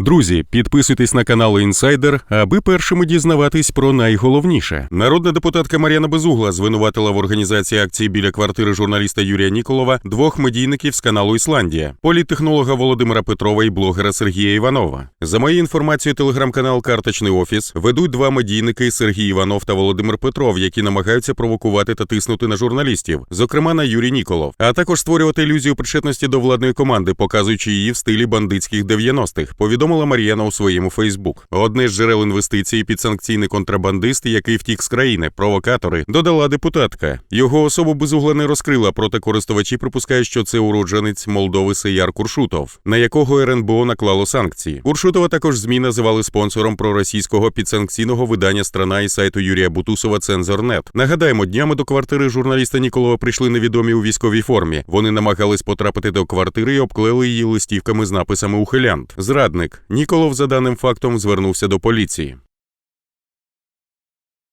Друзі, підписуйтесь на канал Інсайдер, аби першими дізнаватись про найголовніше. Народна депутатка Мар'яна Безугла звинуватила в організації акції біля квартири журналіста Юрія Ніколова двох медійників з каналу Ісландія, політтехнолога Володимира Петрова і блогера Сергія Іванова. За моєю інформацією, телеграм-канал Карточний офіс ведуть два медійники Сергій Іванов та Володимир Петров, які намагаються провокувати та тиснути на журналістів, зокрема на Юрій Ніколов, а також створювати ілюзію причетності до владної команди, показуючи її в стилі бандитських 90-х, повідомила Мар'яна у своєму Фейсбук. Одне з джерел інвестицій підсанкційний контрабандист, який втік з країни, провокатори, додала депутатка. Його особу безугла не розкрила, проте користувачі припускають, що це уродженець Молдови Сияр Куршутов, на якого РНБО наклало санкції. Куршутова також ЗМІ називали спонсором проросійського підсанкційного видання страна і сайту Юрія Бутусова Цензорнет. Нагадаємо, днями до квартири журналіста Ніколова прийшли невідомі у військовій формі. Вони намагались потрапити до квартири і обклеїли її листівками з написами Ухилянт. Зрадник Ніколов за даним фактом звернувся до поліції.